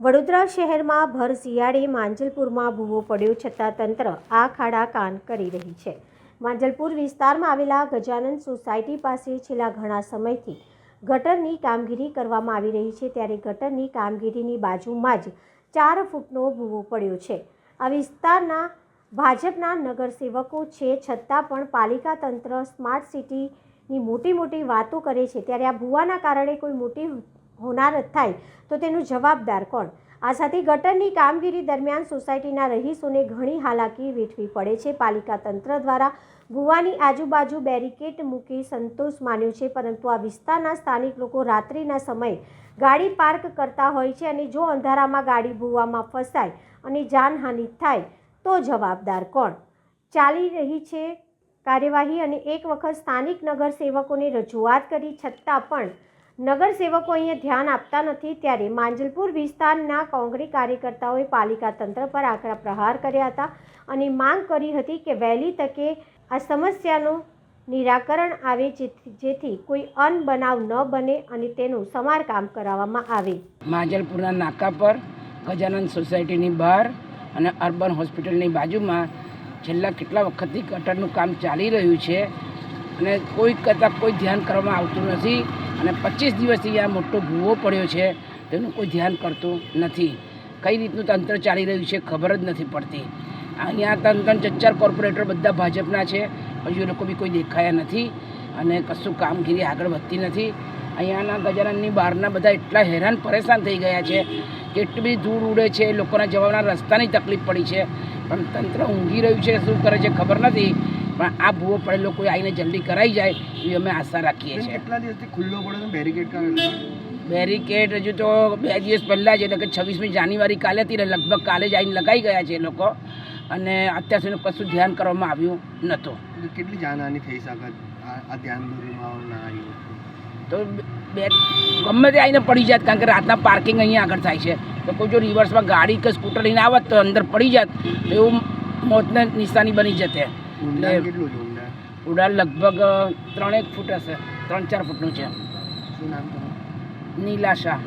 વડોદરા શહેરમાં ભર શિયાળે માંજલપુરમાં ભૂવો પડ્યો છતાં તંત્ર આ ખાડા કાન કરી રહી છે. માંજલપુર વિસ્તારમાં આવેલા ગજાનંદ સોસાયટી પાસે છેલ્લા ઘણા સમયથી ગટરની કામગીરી કરવામાં આવી રહી છે ત્યારે ગટરની કામગીરીની બાજુમાં જ ચાર ફૂટનો ભૂવો પડ્યો છે. આ વિસ્તારના ભાજપના નગરસેવકો છે છતાં પણ પાલિકા તંત્ર સ્માર્ટ સિટીની મોટી મોટી વાતો કરે છે. ત્યારે આ ભૂવાના કારણે કોઈ મોટી હોનારત થાય, તો તેનું જવાબદાર કોણ? આ સાથે ગટરની કામગીરી દરમિયાન સોસાયટીના રહીશોને ઘણી હાલાકી વેઠવી પડે છે. પાલિકા તંત્ર દ્વારા ગુવાની આજુબાજુ બેરિકેટ મૂકી સંતોષ માન્યો છે, પરંતુ આ વિસ્તારના સ્થાનિક લોકો રાત્રિના સમયે ગાડી પાર્ક કરતા હોય છે અને જો અંધારામાં ગાડી ભૂવામાં ફસાય અને જાનહાનિ થાય, તો જવાબદાર કોણ? ચાલી રહી છે કાર્યવાહી અને એક વખત સ્થાનિક નગરસેવકોને રજૂઆત કરી છતાં પણ નગરસેવકો અહીંયા ધ્યાન આપતા નથી ત્યારે માંજલપુર વિસ્તારના કોંગ્રેસ કાર્યકર્તાઓએ પાલિકા તંત્ર પર આકરા પ્રહાર કર્યા હતા અને માંગ કરી હતી કે વહેલી તકે આ સમસ્યાનું નિરાકરણ આવે જેથી કોઈ અનબનાવ ન બને અને તેનું સમારકામ કરાવવામાં આવે. માંજલપુરના નાકા પર ગજાનંદ સોસાયટીની બહાર અને અર્બન હોસ્પિટલની બાજુમાં છેલ્લા કેટલા વખતથી ગટરનું કામ ચાલી રહ્યું છે અને કોઈ કરતાં કોઈ ધ્યાન કરવામાં આવતું નથી. અને પચીસ દિવસથી આ મોટો ભૂવો પડ્યો છે, તેનું કોઈ ધ્યાન કરતું નથી. કઈ રીતનું તંત્ર ચાલી રહ્યું છે ખબર જ નથી પડતી. અહીંયા ત્રણ ત્રણ ચાર કોર્પોરેટર બધા ભાજપના છે, હજુ એ લોકો બી કોઈ દેખાયા નથી અને કશું કામગીરી આગળ વધતી નથી. અહીંયાના ગજાનની બહારના બધા એટલા હેરાન પરેશાન થઈ ગયા છે કે એટલી બધી ધૂળ ઉડે છે લોકોના જવાના રસ્તાની તકલીફ પડી છે. પણ તંત્ર ઊંઘી રહ્યું છે, શું કરે છે ખબર નથી. પણ આ ભૂવો પડેલો કોઈ આવીને જલ્દી કરાઈ જાય એવી અમે આશા રાખીએ છીએ. કેટલા દિવસથી ખુલ્લો પડે બેરિકેડ બેરિકેડ હજુ તો બે દિવસ પહેલાં જ એટલે કે છવ્વીસમી જાન્યુઆરી કાલે હતી ને લગભગ કાલે જ આવીને લગાઈ ગયા છે એ લોકો. અને અત્યાર સુધી કશું ધ્યાન કરવામાં આવ્યું નહોતું. કેટલી જાનહાની થઈ શકે આ ધ્યાન તો બે ગમે તે આવીને પડી જાય કારણ કે રાતના પાર્કિંગ અહીંયા આગળ થાય છે. તો કોઈ જો રિવર્સમાં ગાડી કે સ્કૂટર લઈને આવત તો અંદર પડી જાત તો એવું મોતને નિશાની બની જતે. ઊંડાણ કેટલું છે ઊંડાણ ઉડાન લગભગ ત્રણેક ફૂટ હશે. ત્રણ ચાર ફૂટનું છે. શું નામ તમારું? નીલાશા.